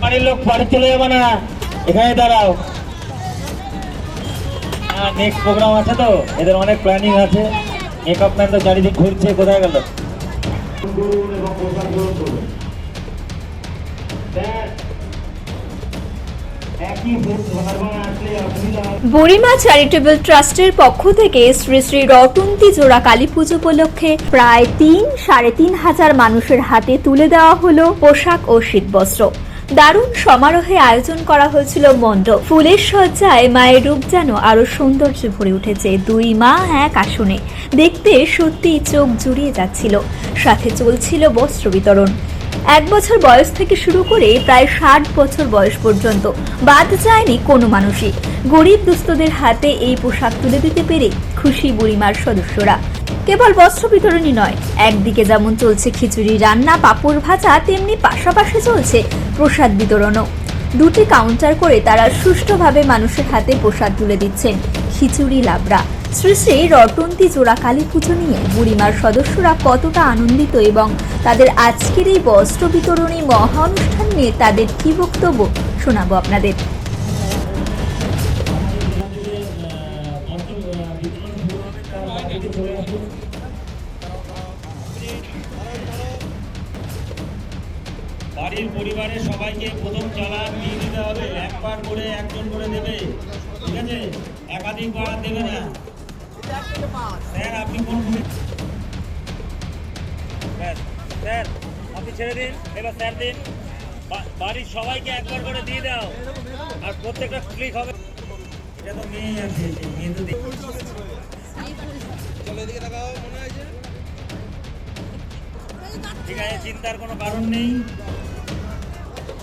বাড়ির লোক বাড়ি চলে যাবে না। এখানে দাঁড়াও। নেক্সট প্রোগ্রাম আছে তো, এদের অনেক প্ল্যানিং আছে। মেকআপ ম্যান তো চারিদিক ঘুরছে, কোথায় গেল? বুড়িমা চ্যারিটেবল ট্রাস্টের পক্ষ থেকে শ্রী শ্রী রটন্তী জোড়া কালী পুজো উপলক্ষে প্রায় তিন, সাড়ে তিন হাজার মানুষের হাতে তুলে দেওয়া হলো পোশাক ও শীতবস্ত্র। দারুণ সমারোহে আয়োজন করা হয়েছিল মণ্ডপ। ফুলের সজ্জায় মায়ের রূপ যেন আরও সৌন্দর্য ভরে উঠেছে দুই মা এক আসনে। দেখতে সত্যি চোখ জুড়িয়ে যাচ্ছিল। সাথে চলছিল বস্ত্র বিতরণ। এক বছর বয়স থেকে শুরু করে প্রায় ষাট বছর বয়স পর্যন্ত। বাদ যায়নি কোনো মানুষই। গরিব দুস্থদের হাতে এই পোশাক তুলে দিতে পেরে খুশি বুড়িমার সদস্যরা। কেবল বস্ত্র বিতরণই নয়। একদিকে যেমন চলছে খিচুড়ি, রান্না, পাঁপড় ভাজা, তেমনি পাশাপাশি চলছে প্রসাদ বিতরণও। দুটি কাউন্টার করে তারা সুষ্ঠুভাবে মানুষের হাতে প্রসাদ তুলে দিচ্ছেন খিচুড়ি লাবড়া। শ্রী শ্রী রটন্তী জোড়া কালী পুজো নিয়ে বুড়িমার সদস্যরা কতটা আনন্দিত এবং তাদের আজকের এই বস্ত্র বিতরণী মহা অনুষ্ঠান নিয়ে তাদের কি বক্তব্য শোনাবো আপনাদের। বাড়ির পরিবারের সবাইকে প্রথম চালান দিয়ে দিতে হবে। একবার করে একজন করে দেবে। ঠিক আছে? একাধিকবার আর দেবে না। স্যার আপনি কোন স্যার স্যার আপনি ছেড়ে দিন। এবার স্যার দিন। বাড়ির সবাইকে একবার করে দিয়ে দাও। আর প্রত্যেকটা ক্লিক হবে। এটা তো মেয়ে আছে মেয়ে তো দেখ- ঠিক আছে চিন্তার কোনো কারণ নেই।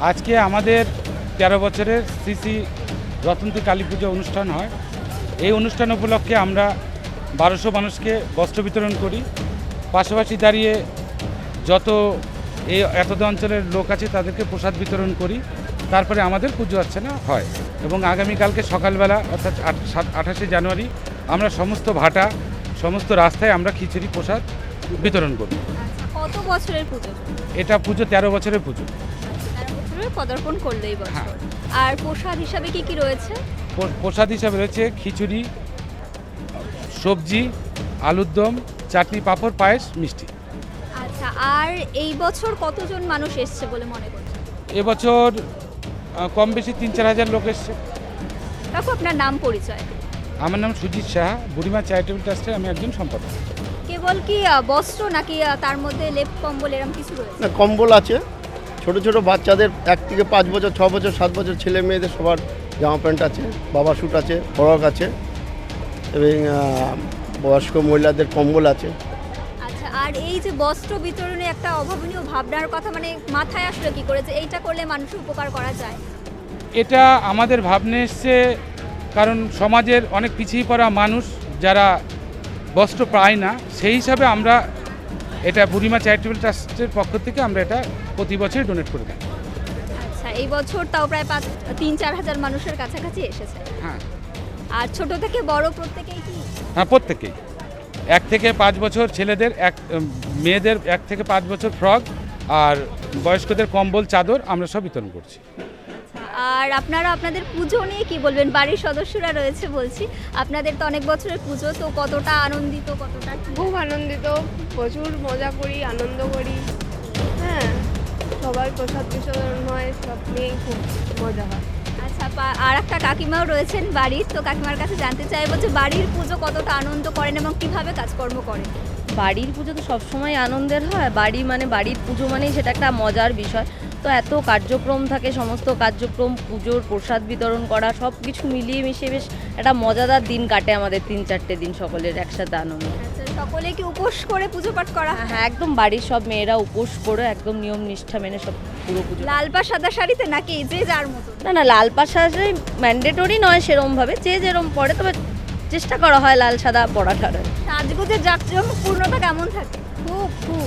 আজকে আমাদের তেরো বছরের শ্রী রতন্তী কালী পুজো অনুষ্ঠান হয়। এই অনুষ্ঠান উপলক্ষে আমরা বারোশো মানুষকে বস্ত্র বিতরণ করি। পাশাপাশি দাঁড়িয়ে যত এই এতদ অঞ্চলের লোক আছে তাদেরকে প্রসাদ বিতরণ করি। তারপরে আমাদের পুজো অর্চনা হয়। এবং আগামীকালকে সকালবেলা অর্থাৎ আট- সাত- আঠাশে জানুয়ারি আমরা সমস্ত ভাটা সমস্ত রাস্তায় আমরা খিচুড়ি প্রসাদ বিতরণ করি। আচ্ছা কত বছরের পুজো? এটা পুজো তেরো বছরের পুজো। পদার্পণ করল এই বছর। হ্যাঁ। আর প্রসাদ হিসাবে কি কি রয়েছে? প্রসাদ হিসাবে রয়েছে খিচুড়ি সবজি আলুর দম চাটনি পাঁপড় পায়েস মিষ্টি। আচ্ছা আর এই বছর কতজন মানুষ এসছে বলে মনে করছেন? এবছর কম বেশি তিন চার হাজার লোক এসছে। কাকু আপনার নাম পরিচয়? আমার নাম সুজিত সাহা বুড়িমা চ্যারিটেবল ট্রাস্টের আমি একজন সম্পাদক। কেবল কি বস্ত্র নাকি তার মধ্যে লেপ কম্বল এরকম কিছু রয়েছে? না কম্বল আছে। ছোট ছোট বাচ্চাদের এক থেকে পাঁচ বছর ছ বছর সাত বছর ছেলে মেয়েদের সবার জামা প্যান্ট আছে বাবা স্যুট আছে ফরক আছে এবং বয়স্ক মহিলাদের কম্বল আছে। আচ্ছা আর এই যে বস্ত্র বিতরণে একটা অভাবনীয় ভাবনার কথা মানে মাথায় আসলে কি করেছে এইটা করলে মানুষের উপকার করা যায়? এটা আমাদের ভাবনে এসছে কারণ সমাজের অনেক পিছিয়ে পড়া মানুষ যারা বস্ত্র পায় না সেই হিসাবে আমরা এটা বুড়িমা চ্যারিটেবল ট্রাস্টের পক্ষ থেকে আমরা এটা প্রতি বছরই ডোনেট করে দিই আচ্ছা এই বছর তাও প্রায় পাঁচ তিন চার হাজার মানুষের কাছাকাছি এসেছে। হ্যাঁ। আর ছোট থেকে বড় প্রত্যেকেই কি? হ্যাঁ প্রত্যেকেই। এক থেকে পাঁচ বছর ছেলেদের এক মেয়েদের এক থেকে পাঁচ বছর ফ্রক আর বয়স্কদের কম্বল চাদর আমরা সব বিতরণ করছি। আর আপনারা আপনাদের পুজো নিয়ে কি বলবেন? বাড়ির সদস্যরা রয়েছে বলছি। আপনাদের তো অনেক বছরের পুজো তো কতটা আনন্দিত কতটা খুব আনন্দিত। প্রচুর মজা করি আনন্দ করি। হ্যাঁ। সবাই প্রসাদ বিসর্জন হয় সব নিয়েই খুব মজা হয়। আচ্ছা আর একটা কাকিমাও রয়েছেন বাড়ির তো কাকিমার কাছে জানতে চাইব যে বাড়ির পুজো কতটা আনন্দ করেন এবং কীভাবে কাজকর্ম করেন? বাড়ির পুজো তো সবসময় আনন্দের হয় বাড়ি মানে বাড়ির পুজো মানেই সেটা একটা মজার বিষয়। তো এত কার্যক্রম থাকে সমস্ত কার্যক্রম পুজোর প্রসাদ বিতরণ করা সব কিছু মিলিয়ে মিশিয়ে বেশ একটা মজাদার দিন কাটে আমাদের তিন চারটে দিন সকলের একসাথে আনন্দ। সকলে কি উপোস করে পুজো পাঠ করা। হয়? হ্যাঁ একদম বাড়ির সব মেয়েরা উপোস করে একদম নিয়ম নিষ্ঠা মেনে সব পুরো পুজো। লাল সাদা শাড়িতে নাকি যে যার মতো? না না লাল পাড় সাজে ম্যান্ডেটরি নয় সেরমভাবে যে যেরম পরে তবে চেষ্টা করা হয় লাল সাদা পরাটার সাজগোজের জাকজমক পূর্ণতা কেমন থাকে? খুব খুব।